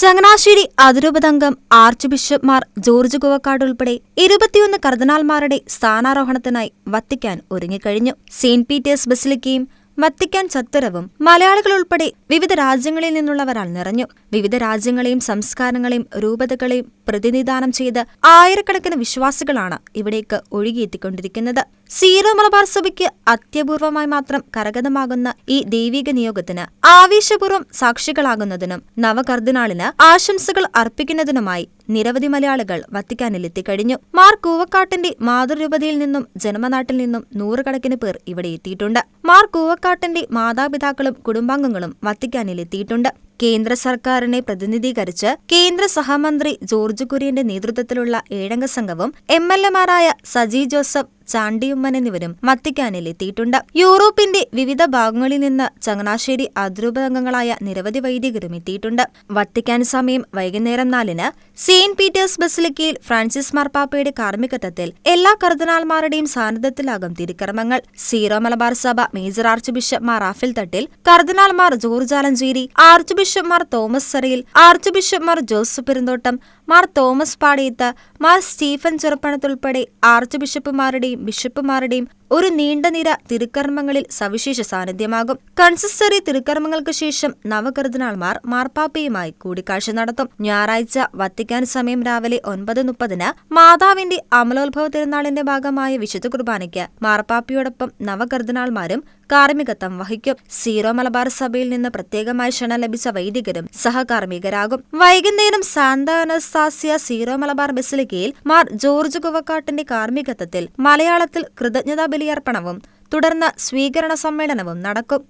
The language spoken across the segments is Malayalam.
ചങ്ങനാശ്ശേരി അതിരൂപതംഗം ആർച്ച് ബിഷപ്പ്മാർ ജോർജ് കുവക്കാട് ഉൾപ്പെടെ ഇരുപത്തിയൊന്ന് കർദിനാൾമാരുടെ സ്ഥാനാരോഹണത്തിനായി വത്തിക്കാൻ ഒരുങ്ങിക്കഴിഞ്ഞു. സെയിന്റ് പീറ്റേഴ്സ് ബസിലിക്കയും വത്തിക്കാൻ ചത്തുരവും മലയാളികൾ ഉൾപ്പെടെ വിവിധ രാജ്യങ്ങളിൽ നിന്നുള്ളവരാൽ നിറഞ്ഞു. വിവിധ രാജ്യങ്ങളെയും സംസ്കാരങ്ങളെയും രൂപതകളെയും പ്രതിനിധാനം ചെയ്ത് ആയിരക്കണക്കിന് വിശ്വാസികളാണ് ഇവിടേക്ക് ഒഴുകിയെത്തിക്കൊണ്ടിരിക്കുന്നത്. സീറോ മലബാർ സഭയ്ക്ക് അത്യപൂർവമായി മാത്രം കരഗതമാകുന്ന ഈ ദൈവിക നിയോഗത്തിന് ആവേശപൂർവം സാക്ഷികളാകുന്നതിനും നവകർദിനാളിന് ആശംസകൾ അർപ്പിക്കുന്നതിനുമായി നിരവധി മലയാളികൾ വത്തിക്കാനിലെത്തിക്കഴിഞ്ഞു മാർ കൂവക്കാട്ടിന്റെ മാതൃരൂപതയിൽ നിന്നും ജന്മനാട്ടിൽ നിന്നും നൂറുകണക്കിന് പേർ ഇവിടെ എത്തിയിട്ടുണ്ട്. മാർ കൂവക്കാട്ടിന്റെ മാതാപിതാക്കളും കുടുംബാംഗങ്ങളും വത്തിക്കാനിലെത്തിയിട്ടുണ്ട് കേന്ദ്ര സർക്കാരിനെ പ്രതിനിധീകരിച്ച് കേന്ദ്ര സഹമന്ത്രി ജോർജ് കുര്യന്റെ നേതൃത്വത്തിലുള്ള ഏഴംഗ സംഘവും എം എൽ എമാരായ സജി ജോസഫ് ചാണ്ടിയുമ്മൻ എന്നിവരും വത്തിക്കാനിലെത്തിയിട്ടുണ്ട് യൂറോപ്പിന്റെ വിവിധ ഭാഗങ്ങളിൽ നിന്ന് ചങ്ങനാശ്ശേരി അതിരൂപതംഗങ്ങളായ നിരവധി വൈദികരും എത്തിയിട്ടുണ്ട്. വത്തിക്കാൻ സമയം വൈകുന്നേരം നാലിന് സെയിന്റ് പീറ്റേഴ്സ് ബസിലിക്കയിൽ ഫ്രാൻസിസ് മാർപ്പാപ്പയുടെ കാർമ്മികത്വത്തിൽ എല്ലാ കർദിനാൾമാരുടെയും സാന്നിധ്യത്തിലാകും തിരുക്കർമ്മങ്ങൾ. സീറോ മലബാർ സഭ major archbishop Mar Raphael Thattil കർദിനാൾമാർ George Alencherry archbishop Mar Thomas സെറിയിൽ archbishop Mar Joseph Perumthottam Mar Thomas Padiyath Mar Stephen ചെറുപ്പണത്തുൾപ്പെടെ arch ബിഷപ്പുമാരുടെയും ബിഷപ്പുമാരുടെയും ഒരു നീണ്ട നിര തിരുക്കർമ്മങ്ങളിൽ സവിശേഷ സാന്നിധ്യമാകും. കൺസിസ്റ്ററി തിരുക്കർമ്മങ്ങൾക്ക് ശേഷം നവകർദിനാൾമാർ മാർപ്പാപ്പയുമായി കൂടിക്കാഴ്ച നടത്തും. ഞായറാഴ്ച വത്തിക്കാൻ സമയം രാവിലെ ഒൻപത് മുപ്പതിന് മാതാവിന്റെ അമലോത്ഭവ തിരുനാളിന്റെ ഭാഗമായ വിശുദ്ധ കുർബാനയ്ക്ക് മാർപ്പാപ്പയോടൊപ്പം നവകർദിനാൾമാരും കാർമ്മികത്വം വഹിക്കും. സീറോ മലബാർ സഭയിൽ നിന്ന് പ്രത്യേകമായി ക്ഷണം ലഭിച്ച വൈദികരും സഹകാർമ്മികരാകും. വൈകുന്നേരം സാന്ത അനസ്താസിയ സീറോ മലബാർ ബസിലിക്കയിൽ മാർ ജോർജ് കുവക്കാട്ടിന്റെ കാർമ്മികത്വത്തിൽ മലയാളത്തിൽ കൃതജ്ഞതാ ബലിയർപ്പണവും തുടർന്ന് സ്വീകരണ സമ്മേളനവും നടക്കും.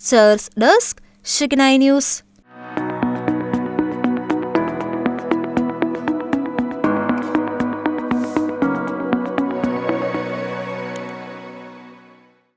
Cheers desk ഷിഗ്നൈ news